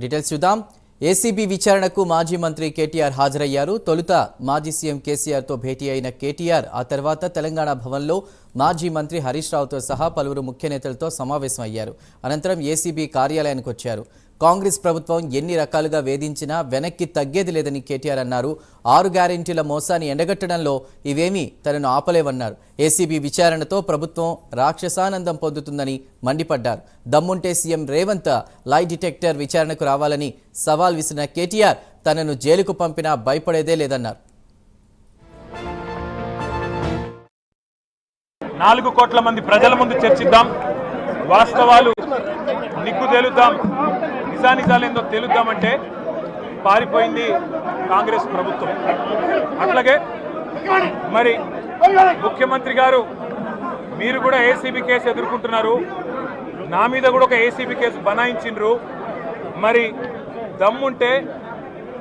Details చూద్దాం. ACB విచారణకు మాజీ మంత్రి కేటీఆర్ హాజరయ్యారు. తొలుత మాజీ సీఎం కేసీఆర్తో భేటీ అయిన కేటీఆర్ ఆ తర్వాత తెలంగాణ భవన్లో మాజీ మంత్రి హరీష్ రావుతో సహా పలువురు ముఖ్య నేతలతో సమావేశం అయ్యారు అనంతరం ఏసీబీ కార్యాలయానికి వచ్చారు. కాంగ్రెస్ ప్రభుత్వం ఎన్ని రకాలుగా వేధించినా వెనక్కి తగ్గేది లేదని కేటీఆర్ అన్నారు. ఆరు గ్యారెంటీల మోసాన్ని ఎండగట్టడంలో ఇవేమీ తనను ఆపలేవన్నారు. ఏసీబీ విచారణతో ప్రభుత్వం రాక్షసానందం పొందుతుందని మండిపడ్డారు. దమ్ముంటే సీఎం రేవంత్ లై డిటెక్టర్ విచారణకు రావాలని సవాల్ విసిరిన కేటీఆర్ తనను జైలుకు పంపినా భయపడేదే లేదన్నారు. నాలుగు కోట్ల మంది ప్రజల ముందు చర్చిద్దాం. వాస్తవాలు నిగ్గు తేలుద్దాం నిజానిజాలేందో తేలుద్దామంటే పారిపోయింది కాంగ్రెస్ ప్రభుత్వం. అట్లాగే మరి ముఖ్యమంత్రి గారు మీరు కూడా ఏసీబీ కేసు ఎదుర్కొంటున్నారు. నా మీద కూడా ఒక ఏసీబీ కేసు బనాయించిండ్రు. మరి దమ్ముంటే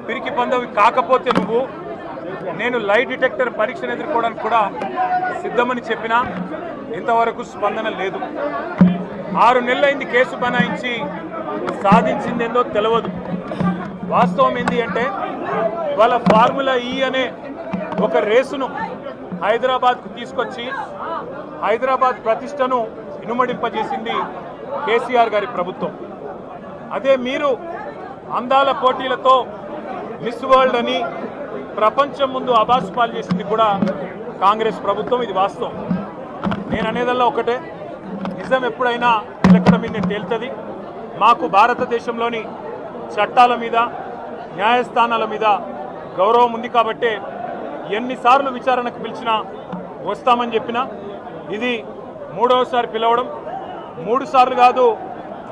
పిరికి పందవి కాకపోతే నువ్వు నేను లై డిటెక్టర్ పరీక్షను ఎదుర్కోవడానికి కూడా సిద్ధమని చెప్పినా ఇంతవరకు స్పందన లేదు. ఆరు నెలలైంది కేసు బనాయించి సాధించిందేందో తెలియదు వాస్తవం ఏంటి అంటే వాళ్ళ ఫార్ములా ఈ అనే ఒక రేసును హైదరాబాద్కు తీసుకొచ్చి హైదరాబాద్ ప్రతిష్టను ఇనుమడింపజేసింది కేసీఆర్ గారి ప్రభుత్వం. అదే మీరు అందాల పోటీలతో మిస్ వరల్డ్ అని ప్రపంచం ముందు అబాస్పాలు చేసింది కూడా కాంగ్రెస్ ప్రభుత్వం ఇది వాస్తవం. నేను అనేదల్లా ఒకటే నిజం ఎప్పుడైనా ఎక్కడ మీద తేలుతుంది. మాకు భారతదేశంలోని చట్టాల మీద న్యాయస్థానాల మీద గౌరవం ఉంది కాబట్టే ఎన్నిసార్లు విచారణకు పిలిచినా వస్తామని చెప్పినా. ఇది మూడవసారి పిలవడం మూడు సార్లు కాదు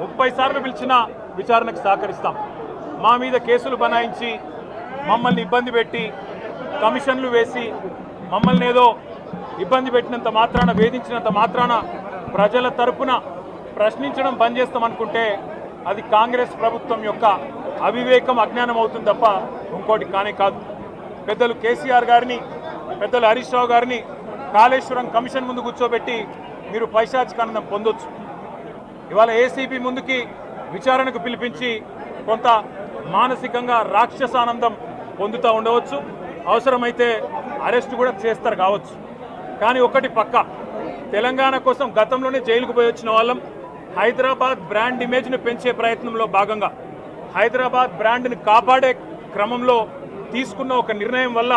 ముప్పై సార్లు పిలిచినా విచారణకు సహకరిస్తాం. మా మీద కేసులు బనాయించి మమ్మల్ని ఇబ్బంది పెట్టి కమిషన్లు వేసి మమ్మల్ని ఏదో ఇబ్బంది పెట్టినంత మాత్రాన వేధించినంత మాత్రాన ప్రజల తరపున ప్రశ్నించడం బంద్ చేస్తామనుకుంటే అది కాంగ్రెస్ ప్రభుత్వం యొక్క అవివేకం అజ్ఞానం అవుతుంది తప్ప ఇంకోటి కానే కాదు. పెద్దలు కేసీఆర్ గారిని పెద్దలు హరీష్ రావు గారిని కాళేశ్వరం కమిషన్ ముందు కూర్చోబెట్టి మీరు పైశాచికానందం పొందొచ్చు. ఇవాళ ఏసీబీ ముందుకి విచారణకు పిలిపించి కొంత మానసికంగా రాక్షసానందం పొందుతూ ఉండవచ్చు. అవసరమైతే అరెస్ట్ కూడా చేస్తారు కావచ్చు. కానీ ఒకటి పక్క తెలంగాణ కోసం గతంలోనే జైలుకు పోయి వచ్చిన వాళ్ళం. హైదరాబాద్ బ్రాండ్ ఇమేజ్ను పెంచే ప్రయత్నంలో భాగంగా హైదరాబాద్ బ్రాండ్ని కాపాడే క్రమంలో తీసుకున్న ఒక నిర్ణయం వల్ల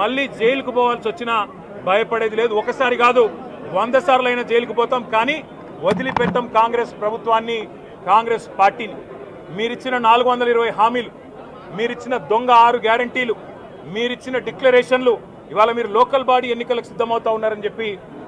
మళ్ళీ జైలుకు పోవాల్సి వచ్చినా భయపడేది లేదు. ఒకసారి కాదు వంద సార్లైనా జైలుకు పోతాం కానీ వదిలిపెట్టాం కాంగ్రెస్ ప్రభుత్వాన్ని కాంగ్రెస్ పార్టీని. మీరిచ్చిన నాలుగు వందల ఇరవై హామీలు మీరిచ్చిన దొంగ ఆరు గ్యారంటీలు మీరిచ్చిన డిక్లరేషన్లు ఇవాళ మీరు లోకల్ బాడీ ఎన్నికలకు సిద్ధమవుతా ఉన్నారని చెప్పి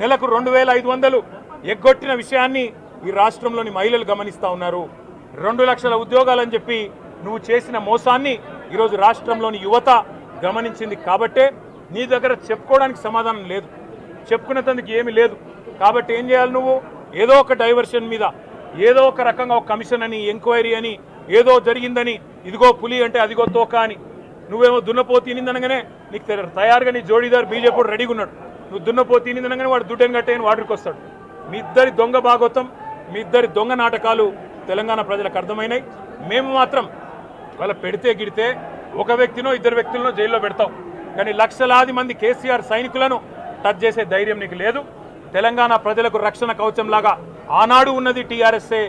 నెలకు రెండు వేల ఐదు వందలు ఎగ్గొట్టిన విషయాన్ని ఈ రాష్ట్రంలోని మహిళలు గమనిస్తూ ఉన్నారు. రెండు లక్షల ఉద్యోగాలని చెప్పి నువ్వు చేసిన మోసాన్ని ఈరోజు రాష్ట్రంలోని యువత గమనించింది కాబట్టే నీ దగ్గర చెప్పుకోవడానికి సమాధానం లేదు. చెప్పుకునేందుకు ఏమీ లేదు. కాబట్టి ఏం చేయాలి నువ్వు? ఏదో ఒక డైవర్షన్ మీద ఏదో ఒక రకంగా ఒక కమిషన్ అని ఎంక్వైరీ అని ఏదో జరిగిందని ఇదిగో పులి అంటే అదిగో తోక అని. నువ్వేమో దున్నపో తినిందనగానే నీకు తయారుగా నీ జోడీదారు బీజేపీ రెడీగా ఉన్నాడు. నువ్వు దున్నపో తినిందనగానే వాడు దుడ్డని కట్టేయని వాడికి వస్తాడు. మీ ఇద్దరి దొంగ భాగోతం మీ ఇద్దరి దొంగ నాటకాలు తెలంగాణ ప్రజలకు అర్థమైనాయి. మేము మాత్రం వాళ్ళ పెడితే గిడితే ఒక వ్యక్తినో ఇద్దరు వ్యక్తులను జైల్లో పెడతాం. కానీ లక్షలాది మంది కేసీఆర్ సైనికులను టచ్ చేసే ధైర్యం నీకు లేదు. తెలంగాణ ప్రజలకు రక్షణ కవచంలాగా ఆనాడు ఉన్నది టీఆర్ఎస్ఏ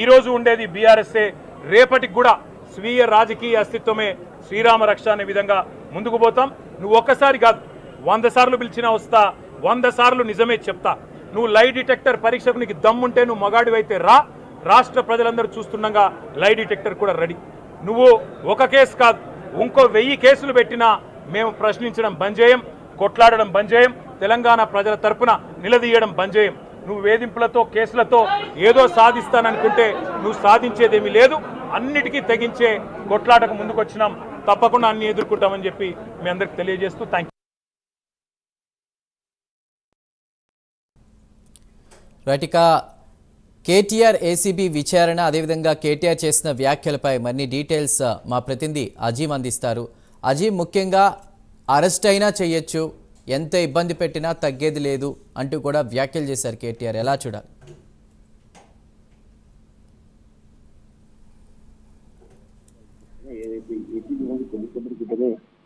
ఈ రోజు ఉండేది బీఆర్ఎస్ఏ. రేపటికి కూడా స్వీయ రాజకీయ అస్తిత్వమే శ్రీరామ రక్ష అనే విధంగా ముందుకు పోతాం. నువ్వు ఒక్కసారి కాదు వంద సార్లు పిలిచినా వస్తా వంద సార్లు నిజమే చెప్తా. నువ్వు లై డిటెక్టర్ పరీక్షకు నీకు దమ్ముంటే నువ్వు మగాడివైతే రా. రాష్ట్ర ప్రజలందరూ చూస్తుండగా లై డిటెక్టర్ కూడా రెడీ. నువ్వు ఒక కేసు కాదు ఇంకో వెయ్యి కేసులు పెట్టినా మేము ప్రశ్నించడం బంద్ చేయం కొట్లాడడం బంద్ చేయం తెలంగాణ ప్రజల తరపున నిలదీయడం బంద్ చేయం నువ్వు వేధింపులతో కేసులతో ఏదో సాధిస్తాననుకుంటే నువ్వు సాధించేదేమీ లేదు. అన్నిటికీ తెగించే కొట్లాటకు ముందుకొచ్చినాం. తప్పకుండా అన్ని ఎదుర్కొంటామని చెప్పి మీ అందరికి తెలియజేస్తూ థ్యాంక్ రైట్ ఇక కేటీఆర్ ఏసీబీ విచారణ అదేవిధంగా కేటీఆర్ చేసిన వ్యాఖ్యలపై మరిన్ని డీటెయిల్స్ మా ప్రతినిధి అజీం అందిస్తారు. అజీం ముఖ్యంగా అరెస్ట్ అయినా చేయొచ్చు ఎంత ఇబ్బంది పెట్టినా తగ్గేది లేదు అంటూ కూడా వ్యాఖ్యలు చేశారు కేటీఆర్. ఎలా చూడాలి?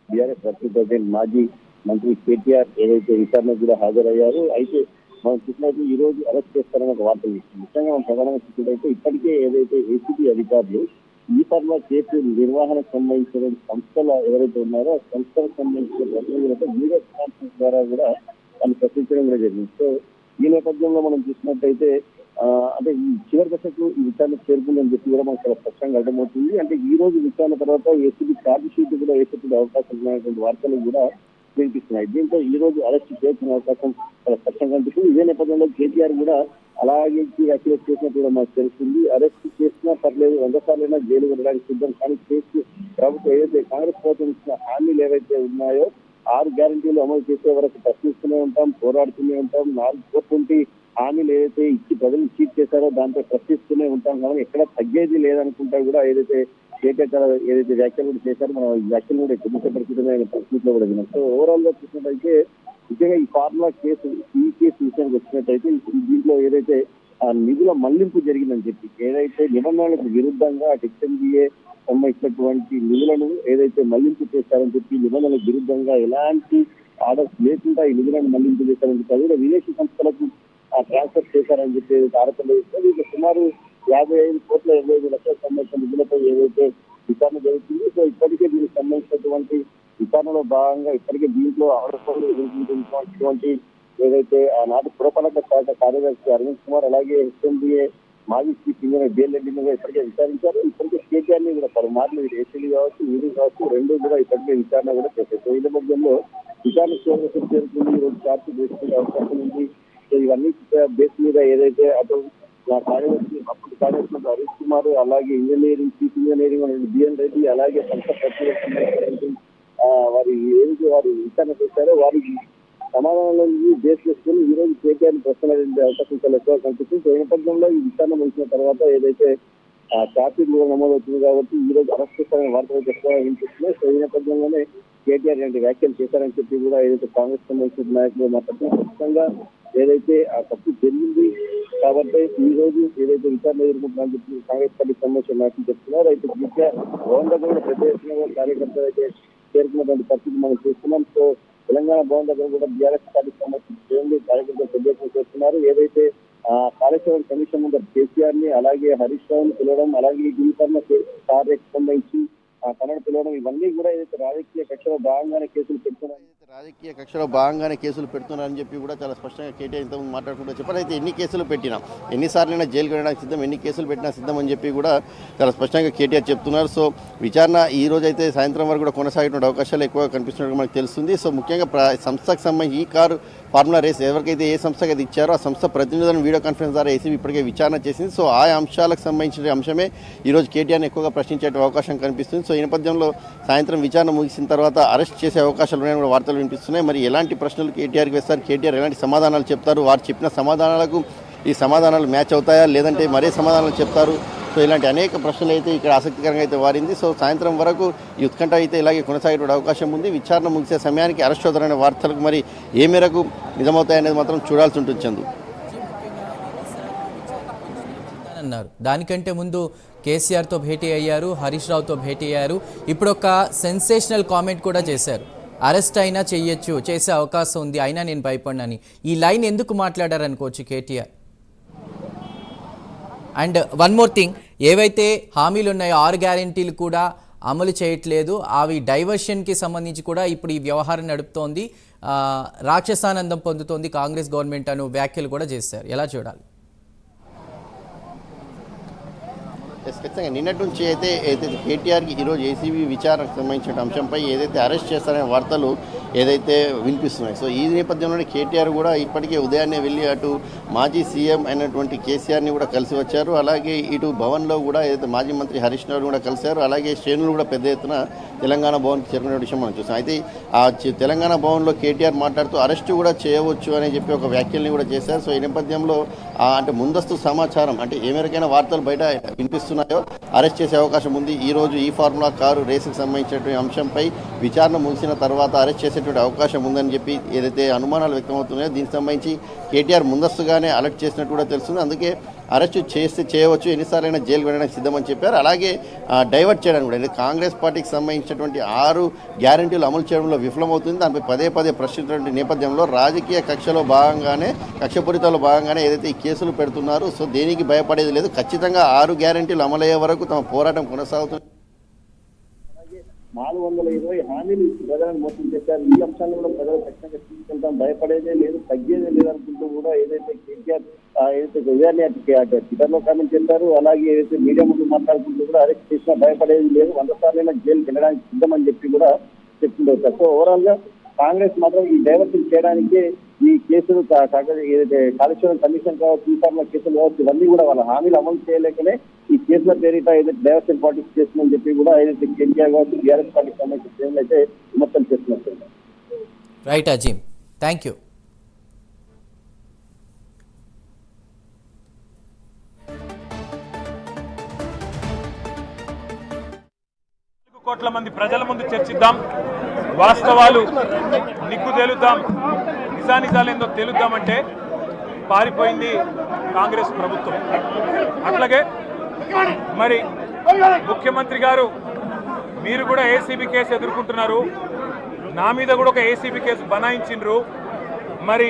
బీఆర్ఎస్ వర్కింగ్ ప్రెసిడెంట్ మాజీ మంత్రి కేటీఆర్ ఏదైతే విచారణ కూడా హాజరయ్యారు అయితే మనం చూసినట్టు ఈ రోజు అరెస్ట్ చేస్తారని ఒక వార్త వచ్చింది ముఖ్యంగా మనం ప్రధానంగా చూసినట్టయితే ఇప్పటికే ఏదైతే ఏసీబీ అధికారులు ఈ పర్వ కేసు నిర్వహణకు సంబంధించిన సంస్థలు ఎవరైతే ఉన్నారో ఆ సంస్థలకు సంబంధించిన ప్రతినిధులతో వీడియో కాన్ఫరెన్స్ ద్వారా కూడా వాళ్ళు ప్రశ్నించడం కూడా జరిగింది. సో ఈ నేపథ్యంలో మనం చూసినట్టయితే అంటే ఈ చివరి దశకు ఈ విచారణ చేరుకుందని చెప్పి కూడా మనకు చాలా స్పష్టంగా అర్థమవుతుంది. అంటే ఈ రోజు విచారణ తర్వాత ఏసీబీ ఛార్జ్ షీట్ కూడా వేసేటువంటి అవకాశం ఉన్నటువంటి వార్తలు కూడా వినిపిస్తున్నాయి. దీంతో ఈ రోజు అరెస్ట్ చేసిన అవకాశం చాలా స్పష్టంగా కనిపిస్తుంది ఇదే నేపథ్యంలో కేటీఆర్ కూడా అలాగే వ్యాఖ్యలు చేసినట్టు కూడా మనకు తెలుస్తుంది. అరెస్ట్ చేసినా పర్లేదు వంద సార్లైనా జైలు వెళ్ళడానికి సిద్ధం కానీ కేసు ప్రభుత్వం ఏదైతే కాంగ్రెస్ ప్రభుత్వం ఇచ్చిన హామీలు ఏవైతే ఉన్నాయో ఆరు గ్యారంటీలు అమలు చేసే వరకు ప్రశ్నిస్తూనే ఉంటాం పోరాడుతూనే ఉంటాం. నాలుగు కోట్ల హామీలు ఏదైతే ఇచ్చి ప్రజలు చీట్ చేశారో దాంతో ప్రశ్నిస్తూనే ఉంటాం. కానీ ఎక్కడ తగ్గేది లేదనుకుంటా కూడా ఏదైతే కేటీఆర్ ఏదైతే వ్యాఖ్యలు కూడా చేశారో మనం ఈ వ్యాఖ్యలు కూడా కొద్దిసేపటికితమే ఆయన పరిస్థితిలో కూడా విన్నాం సో ఓవరాల్గా చూసినట్టయితే ముఖ్యంగా ఈ ఫార్ములా కేసు ఈ కేసు విషయానికి వచ్చినట్టయితే ఈ దీంట్లో ఏదైతే ఆ నిధుల మళ్ళింపు జరిగిందని చెప్పి ఏదైతే నిబంధనలకు విరుద్ధంగా హెచ్ఎండిఏ సంబంధించినటువంటి నిధులను ఏదైతే మళ్ళింపు చేశారని చెప్పి నిబంధనలకు విరుద్ధంగా ఎలాంటి ఆర్డర్స్ లేకుండా ఈ నిధులను మళ్ళింపు చేశారని చెప్పి అదే కూడా విదేశీ సంస్థలకు ట్రాన్స్ఫర్ చేశారని చెప్పి ఏదైతే ఆరోపణలు సుమారు యాభై ఐదు కోట్ల ఇరవై ఐదు లక్షల సంబంధించిన నిధులపై ఏదైతే విచారణ జరుగుతుంది సో ఇప్పటికే దీనికి సంబంధించినటువంటి విచారణలో భాగంగా ఇప్పటికే దీంట్లో ఆరోపణలు ఎదుర్కొంటున్నటువంటి ఏదైతే ఆనాటి పురపాలక శాఖ కార్యదర్శి అరవింద్ కుమార్ అలాగే హెచ్ఎండిఏ మాజీ చీఫ్ ఇంజనీర్ బిఎల్ఎండి మీద ఇప్పటికే విచారించారు. ఇప్పటికే కేటీఆర్ని కూడా పలుమార్లు ఏసీలు కావచ్చు వీధి కావచ్చు రెండు కూడా ఇప్పటికే విచారణ కూడా చేశారు. సో ఈ నేపథ్యంలో విచారణ చేరుకుంది ఈ రోజు ఛార్జ్ వేసుకునే అవకాశం ఉంది. సో ఇవన్నీ బేస్ మీద ఏదైతే అటు నా కార్యదర్శి అప్పుడు కార్యదర్శి హరీష్ కుమార్ అలాగే engineering chief engineering B N Reddy అలాగే సంస్థ వారి ఏదైతే వారి విచారణ చేశారో వారికి సమాధానాలను బేస్ చేసుకుని ఈ రోజు కేటీఆర్ ప్రశ్నలు అవకాశం చాలా ఎక్కువ కనిపిస్తుంది. సో ఈ నేపథ్యంలో ఈ విచారణ ముగిసిన తర్వాత ఏదైతే ట్రాఫిక్ కూడా నమోదవుతుంది కాబట్టి ఈ రోజు అరెస్ట్ చేస్తారనే వార్తలు ఎక్కువ వినిపిస్తున్నాయి. సో ఈ నేపథ్యంలోనే కేటీఆర్ లాంటి వ్యాఖ్యలు చేశారని చెప్పి కూడా ఏదైతే కాంగ్రెస్ సంబంధించిన నాయకులు మాట్లాడుతున్నారు. ఖచ్చితంగా ఏదైతే ఆ తప్పు జరిగింది కాబట్టి ఈ రోజు ఏదైతే విచారణ ఎదుర్కొంటున్నారని చెప్పి కాంగ్రెస్ పార్టీ సంబంధించిన నాయకులు చెప్తున్నారు. అయితే ముఖ్య భవన్ దగ్గర కార్యకర్తలు అయితే చేరుకున్నటువంటి పరిస్థితి మనం చూస్తున్నాం. సో తెలంగాణ భవన్ దగ్గర కూడా బీఆర్ఎస్ పార్టీకి సంబంధించిన కార్యకర్తలు ప్రదేశం చేస్తున్నారు. ఏదైతే ఆ కాళేశ్వరం కమిషన్ ముందర కేసీఆర్ని అలాగే హరీష్ రావుని పిలవడం అలాగే ఈ దినకరణ సంబంధించి ఆ పిలవడం ఇవన్నీ కూడా ఏదైతే రాజకీయ కక్షలో భాగంగానే కేసులు పెడుతున్నాయి. రాజకీయ కక్షలో భాగంగానే కేసులు పెడుతున్నారని చెప్పి కూడా చాలా స్పష్టంగా కేటీఆర్ ఇంతకుముందు మాట్లాడుకుంటూ చెప్పారు. అయితే ఎన్ని కేసులు పెట్టినా ఎన్నిసార్లైనా జైలుకి వెళ్ళడానికి సిద్ధం ఎన్ని కేసులు పెట్టినా సిద్ధం అని చెప్పి కూడా చాలా స్పష్టంగా కేటీఆర్ చెప్తున్నారు. సో విచారణ ఈ రోజు అయితే సాయంత్రం వరకు కూడా కొనసాగేటువంటి అవకాశాలు ఎక్కువగా కనిపిస్తున్నట్టు మనకు తెలుస్తుంది. సో ముఖ్యంగా ప్ర- సంస్థకు సంబంధించి ఈ కారు ఫార్ములా రేస్ ఎవరికైతే ఏ సంస్థకి అది ఇచ్చారో ఆ సంస్థ ప్రతినిధులను వీడియో కాన్ఫరెన్స్ ద్వారా ఏసీబీ ఇప్పటికే విచారణ చేసింది. సో ఆ అంశాలకు సంబంధించిన అంశమే ఈరోజు కేటీఆర్ని ఎక్కువగా ప్రశ్నించే అవకాశం కనిపిస్తుంది. సో ఈ నేపథ్యంలో సాయంత్రం విచారణ ముగిసిన తర్వాత అరెస్ట్ చేసే అవకాశాలు ఉన్నాయని కూడా వార్తలు వినిపిస్తున్నాయి. మరి ఎలాంటి ప్రశ్నలు కేటీఆర్కి వేస్తారు? కేటీఆర్ ఎలాంటి సమాధానాలు చెప్తారు? వారు చెప్పిన సమాధానాలకు ఈ సమాధానాలు మ్యాచ్ అవుతాయా? లేదంటే మరే సమాధానాలు చెప్తారు? సో ఇలాంటి అనేక ప్రశ్నలు అయితే ఇక్కడ ఆసక్తికరంగా అయితే వారింది. సో సాయంత్రం వరకు ఈ ఉత్కంఠ అయితే ఇలాగే కొనసాగే అవకాశం ఉంది. విచారణ ముగిసే సమయానికి అరెస్ట్ అవుతారనే వార్తలకు మరి ఏ మేరకు నిజమవుతాయనేది మాత్రం చూడాల్సి ఉంటుంది చందు. అన్నారు. దానికంటే ముందు కేసీఆర్తో భేటీ అయ్యారు హరీష్ రావుతో భేటీ అయ్యారు. ఇప్పుడు ఒక సెన్సేషనల్ కామెంట్ కూడా చేశారు. అరెస్ట్ అయినా చెయ్యొచ్చు చేసే అవకాశం ఉంది అయినా నేను భయపడినని. ఈ లైన్ ఎందుకు మాట్లాడారనుకోవచ్చు KTR? And one more thing ఏవైతే హామీలు ఉన్నాయో ఆరు గ్యారెంటీలు కూడా అమలు చేయట్లేదు. అవి డైవర్షన్కి సంబంధించి కూడా ఇప్పుడు ఈ వ్యవహారం నడుపుతోంది. రాక్షసానందం పొందుతోంది కాంగ్రెస్ గవర్నమెంట్ అను వ్యాఖ్యలు కూడా చేశారు. ఎలా చూడాలి? ఖచ్చితంగా నిన్నటి నుంచి అయితే ఏదైతే కేటీఆర్కి ఈరోజు ఏసీబీ విచారణకు సంబంధించిన అంశంపై ఏదైతే అరెస్ట్ చేస్తారనే వార్తలు ఏదైతే వినిపిస్తున్నాయి. సో ఈ నేపథ్యంలోనే కేటీఆర్ కూడా ఇప్పటికే ఉదయాన్నే వెళ్ళి అటు మాజీ సీఎం అయినటువంటి కేసీఆర్ని కూడా కలిసి వచ్చారు. అలాగే ఇటు భవన్లో కూడా ఏదైతే మాజీ మంత్రి హరీష్ రావు కూడా కలిశారు. అలాగే శ్రేణులు కూడా పెద్ద ఎత్తున తెలంగాణ భవన్కి చేరుకునే విషయం మనం చూసాం. అయితే ఆ తెలంగాణ భవన్లో కేటీఆర్ మాట్లాడుతూ అరెస్టు కూడా చేయవచ్చు అని చెప్పి ఒక వ్యాఖ్యల్ని కూడా చేశారు. సో ఈ నేపథ్యంలో ఆ అంటే ముందస్తు సమాచారం అంటే ఏ మేరకైనా వార్తలు బయట వినిపిస్తున్నాయో అరెస్ట్ చేసే అవకాశం ఉంది. ఈ రోజు ఈ ఫార్ములా కారు రేసుకు సంబంధించినటువంటి అంశంపై విచారణ ముగిసిన తర్వాత అరెస్ట్ చేసేటువంటి అవకాశం ఉందని చెప్పి ఏదైతే అనుమానాలు వ్యక్తమవుతున్నాయో దీనికి సంబంధించి కేటీఆర్ ముందస్తుగానే అలర్ట్ చేసినట్టు కూడా తెలుస్తుంది. అందుకే అరెస్ట్ చేస్తే చేయవచ్చు ఎన్నిసార్లైనా జైలు వెళ్ళడానికి సిద్ధమని చెప్పారు. అలాగే డైవర్ట్ చేయడానికి కూడా అంటే కాంగ్రెస్ పార్టీకి సంబంధించినటువంటి ఆరు గ్యారంటీలు అమలు చేయడంలో విఫలమవుతుంది. దానిపై పదే పదే ప్రశ్నించినటువంటి నేపథ్యంలో రాజకీయ కక్షలో భాగంగానే కక్షపూరితలో భాగంగానే ఏదైతే ఈ కేసులు పెడుతున్నారు సో దేనికి భయపడేది లేదు. ఖచ్చితంగా ఆరు గ్యారంటీలు అమలయ్యే వరకు తమ పోరాటం కొనసాగుతుంది. నాలుగు వందల ఇరవై హామీలు ప్రజలను మోసం చేశారు. ఈ అంశాన్ని కూడా ప్రజలు ఖచ్చితంగా తీసుకెళ్తాం భయపడేదే లేదు తగ్గేదే లేదనుకుంటూ కూడా ఏదైతే కేసీఆర్ ఏదైతే ఉదయాన్నే ట్విట్టర్లో కామెంట్ చేశారు అలాగే ఏదైతే మీడియా ముందు మాట్లాడుకుంటూ కూడా అరెస్ట్ చేసినా భయపడేది లేదు. వంద సార్లైనా జైలు వెళ్ళడానికి సిద్ధమని చెప్పి కూడా చెప్తుండవచ్చు సో ఓవరాల్గా కాంగ్రెస్ మాత్రం ఈ డైవర్షన్ చేయడానికి ఈ కేసులు ఏదైతే కాళేశ్వరం కమిషన్ కావచ్చు ఈ కేసులు కావచ్చు ఇవన్నీ కూడా వాళ్ళ హామీలు అమలు చేయలేకనే ఈ కేసుల పేరిట ఏదైతే డైవర్షన్ పార్టీకి చేస్తుందని చెప్పి కూడా ఏదైతే కేంద్రీయ కావచ్చు బీఆర్ఎస్ పార్టీకి సంబంధించిన శ్రేణులు అయితే విమర్శలు చేస్తున్నారు. రైట్ అజీమ్ థ్యాంక్ యూ నాలుగు కోట్ల మంది ప్రజల ముందు చర్చిద్దాం. వాస్తవాలు నిగ్గు తేలుద్దాం. నిజానిజాలు ఏందో తేలుద్దామంటే పారిపోయింది కాంగ్రెస్ ప్రభుత్వం. అట్లాగే మరి ముఖ్యమంత్రి గారు మీరు కూడా ఏసీబీ కేసు ఎదుర్కొంటున్నారు. నా మీద కూడా ఒక ఏసీబీ కేసు బనాయించిండ్రు. మరి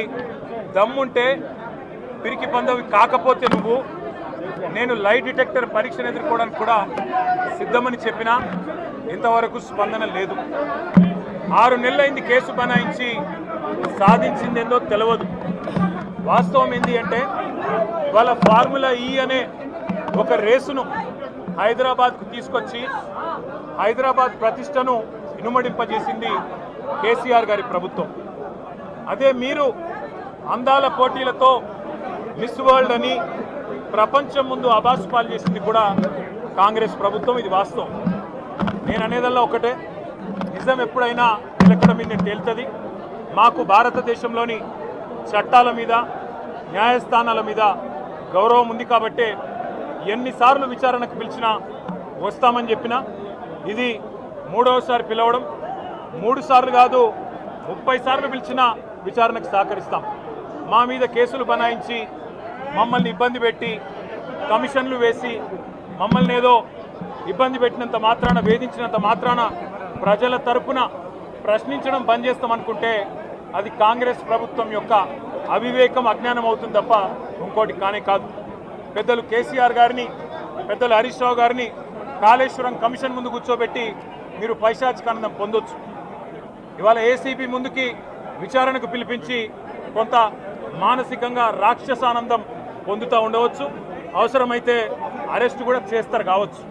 దమ్ముంటే పిరికి పందవి కాకపోతే నువ్వు నేను లైట్ డిటెక్టర్ పరీక్షను ఎదుర్కోవడానికి కూడా సిద్ధమని చెప్పినా ఇంతవరకు స్పందన లేదు. ఆరు నెలలైంది కేసు బనాయించి సాధించిందేందో తెలియదు వాస్తవం ఏంటి అంటే వాళ్ళ ఫార్ములా ఈ అనే ఒక రేసును హైదరాబాద్కు తీసుకొచ్చి హైదరాబాద్ ప్రతిష్టను ఇనుమడింపజేసింది కేసీఆర్ గారి ప్రభుత్వం. అదే మీరు అందాల పోటీలతో మిస్ వరల్డ్ అని ప్రపంచం ముందు అబాసుపాలు చేసింది కూడా కాంగ్రెస్ ప్రభుత్వం ఇది వాస్తవం. నేను అనేదల్లా ఒకటే నిజం ఎప్పుడైనా నిలకడ మీద తేలుతుంది. మాకు భారతదేశంలోని చట్టాల మీద న్యాయస్థానాల మీద గౌరవం ఉంది కాబట్టే ఎన్నిసార్లు విచారణకు పిలిచినా వస్తామని చెప్పినా ఇది మూడవసారి పిలవడం మూడు సార్లు కాదు ముప్పై సార్లు పిలిచినా విచారణకు సహకరిస్తాం. మా మీద కేసులు బనాయించి మమ్మల్ని ఇబ్బంది పెట్టి కమిషన్లు వేసి మమ్మల్ని ఏదో ఇబ్బంది పెట్టినంత మాత్రాన వేధించినంత మాత్రాన ప్రజల తరపున ప్రశ్నించడం బంద్ చేస్తామనుకుంటే అది కాంగ్రెస్ ప్రభుత్వం యొక్క అవివేకం అజ్ఞానం అవుతుంది తప్ప ఇంకోటి కానే కాదు. పెద్దలు కేసీఆర్ గారిని పెద్దలు హరీష్ రావు గారిని కాళేశ్వరం కమిషన్ ముందు కూర్చోబెట్టి మీరు పైశాచికానందం పొందొచ్చు. ఇవాళ ఏసీబీ ముందుకి విచారణకు పిలిపించి కొంత మానసికంగా రాక్షసానందం పొందుతూ ఉండవచ్చు. అవసరమైతే అరెస్ట్ కూడా చేస్తారు కావచ్చు.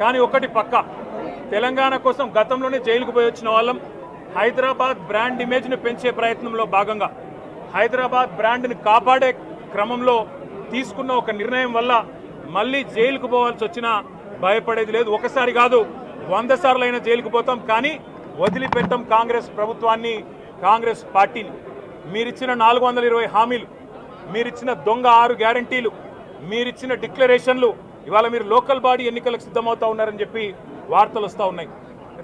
కానీ ఒకటి పక్క తెలంగాణ కోసం గతంలోనే జైలుకు పోయి వచ్చిన వాళ్ళం హైదరాబాద్ బ్రాండ్ ఇమేజ్ను పెంచే ప్రయత్నంలో భాగంగా హైదరాబాద్ బ్రాండ్ని కాపాడే క్రమంలో తీసుకున్న ఒక నిర్ణయం వల్ల మళ్ళీ జైలుకు పోవాల్సి వచ్చినా భయపడేది లేదు. ఒకసారి కాదు వంద సార్లైనా జైలుకు పోతాం కానీ వదిలిపెట్టాం కాంగ్రెస్ ప్రభుత్వాన్ని కాంగ్రెస్ పార్టీని. మీరిచ్చిన నాలుగు వందల ఇరవై హామీలు మీరిచ్చిన దొంగ ఆరు గ్యారంటీలు మీరిచ్చిన డిక్లరేషన్లు ఇవాళ మీరు లోకల్ బాడీ ఎన్నికలకు సిద్ధమవుతా ఉన్నారని చెప్పి వార్తలు వస్తూ ఉన్నాయి.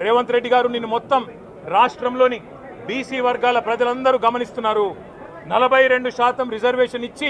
రేవంత్ రెడ్డి గారు నిన్ను మొత్తం రాష్ట్రంలోని బీసీ వర్గాల ప్రజలందరూ గమనిస్తున్నారు. నలభై రెండు శాతం రిజర్వేషన్ ఇచ్చి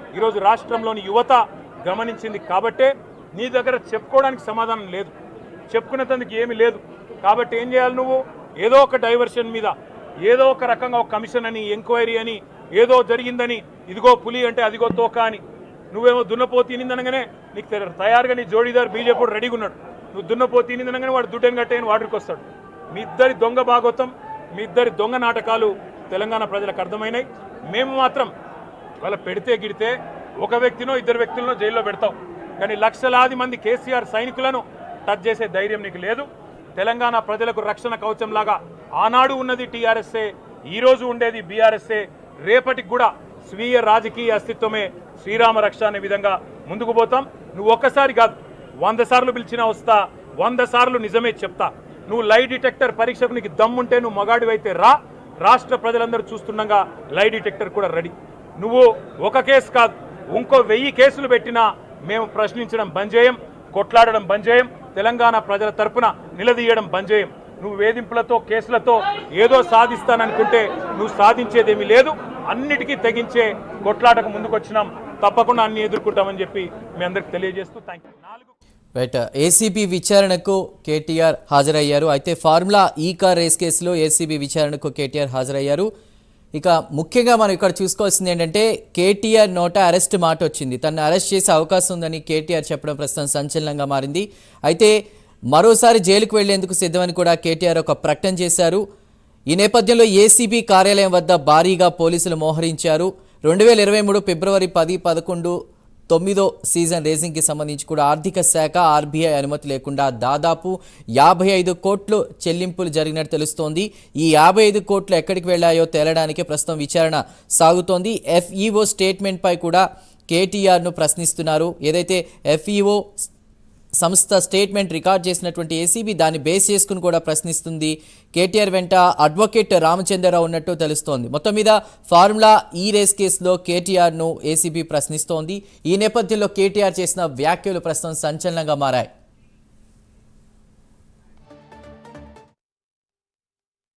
ఈరోజు రాష్ట్రంలోని యువత గమనించింది కాబట్టే నీ దగ్గర చెప్పుకోవడానికి సమాధానం లేదు. చెప్పుకునేందుకు ఏమీ లేదు. కాబట్టి ఏం చేయాలి నువ్వు? ఏదో ఒక డైవర్షన్ మీద ఏదో ఒక రకంగా ఒక కమిషన్ అని ఎంక్వైరీ అని ఏదో జరిగిందని ఇదిగో పులి అంటే అదిగో తోక అని. నువ్వేమో దున్నపో తినిందనగానే నీకు తయారుగా నీ జోడీదార్ బీజేపీ రెడీగా ఉన్నాడు నువ్వు దున్నపో తినిందనగానే వాడు దుడ్డని కట్టేయని వాడికి వస్తాడు. మీ ఇద్దరి దొంగ భాగవతం మీ ఇద్దరి దొంగ నాటకాలు తెలంగాణ ప్రజలకు అర్థమైనాయి. మేము మాత్రం వాళ్ళ పెడితే గిడితే ఒక వ్యక్తినో ఇద్దరు వ్యక్తులను జైల్లో పెడతాం. కానీ లక్షలాది మంది కేసీఆర్ సైనికులను టచ్ చేసే ధైర్యం నీకు లేదు. తెలంగాణ ప్రజలకు రక్షణ కవచంలాగా ఆనాడు ఉన్నది టీఆర్ఎస్ఏ ఈరోజు ఉండేది బీఆర్ఎస్ఏ. రేపటికి కూడా స్వీయ రాజకీయ అస్తిత్వమే శ్రీరామ రక్ష అనే విధంగా ముందుకు పోతాం. నువ్వు ఒక్కసారి కాదు వంద సార్లు పిలిచినా వస్తా వంద సార్లు నిజమే చెప్తా. నువ్వు లై డిటెక్టర్ పరీక్షకు నీకు దమ్ముంటే నువ్వు మగాడివైతే రా. రాష్ట్ర ప్రజలందరూ చూస్తుండగా లై డిటెక్టర్ కూడా రెడీ. నువ్వు ఒక కేసు కాదు ఇంకో వెయ్యి కేసులు పెట్టినా మేము ప్రశ్నించడం బంద్ చేయం కొట్లాడడం బంద్ చేయం తెలంగాణ ప్రజల తరపున నిలదీయడం బంద్ చేయం నువ్వు వేధింపులతో కేసులతో ఏదో సాధిస్తాననుకుంటే నువ్వు సాధించేదేమీ లేదు. అన్నిటికీ తెగించే కొట్లాటకు ముందుకొచ్చినాం. తప్పకుండా అన్ని ఎదుర్కొంటామని చెప్పి మీ అందరికి తెలియజేస్తూ థ్యాంక్ యూ నాలుగు రైట్ ఏసీబీ విచారణకు కేటీఆర్ హాజరయ్యారు. అయితే ఫార్ములా ఈ కార్ రేస్ కేసులో ఏసీబీ విచారణకు కేటీఆర్ హాజరయ్యారు. ఇక ముఖ్యంగా మనం ఇక్కడ చూసుకోవాల్సింది ఏంటంటే కేటీఆర్ నోట అరెస్ట్ మాట వచ్చింది. తను అరెస్ట్ చేసే అవకాశం ఉందని కేటీఆర్ చెప్పడం ప్రస్తుతం సంచలనంగా మారింది. అయితే మరోసారి జైలుకు వెళ్ళేందుకు సిద్ధమని కూడా కేటీఆర్ ఒక ప్రకటన చేశారు. ఈ నేపథ్యంలో ఏసీబీ కార్యాలయం వద్ద భారీగా పోలీసులు మోహరించారు. రెండు వేల ఇరవై మూడు ఫిబ్రవరి పది పదకొండు తొమ్మిదో సీజన్ రేసింగ్కి సంబంధించి కూడా ఆర్థిక శాఖ ఆర్బీఐ అనుమతి లేకుండా దాదాపు యాభై ఐదు కోట్లు చెల్లింపులు జరిగినట్టు తెలుస్తోంది. ఈ యాభై ఐదు కోట్లు ఎక్కడికి వెళ్ళాయో తేలడానికి ప్రస్తుతం విచారణ సాగుతోంది. ఎఫ్ఈఓ స్టేట్మెంట్పై కూడా కేటీఆర్ను ప్రశ్నిస్తున్నారు. ఏదైతే ఎఫ్ఈఓ సంస్థ స్టేట్మెంట్ రికార్డ్ చేసినటువంటి ఏసీబీ దాన్ని బేస్ చేసుకుని కూడా ప్రశ్నిస్తుంది. కేటీఆర్ వెంట అడ్వకేట్ రామచంద్రరావు ఉన్నట్టు తెలుస్తోంది. మొత్తం మీద ఫార్ములా ఈ రేస్ కేసులో కేటీఆర్ను ఏసీబీ ప్రశ్నిస్తోంది. ఈ నేపథ్యంలో కేటీఆర్ చేసిన వ్యాఖ్యలు ప్రస్తుతం సంచలనంగా మారాయి.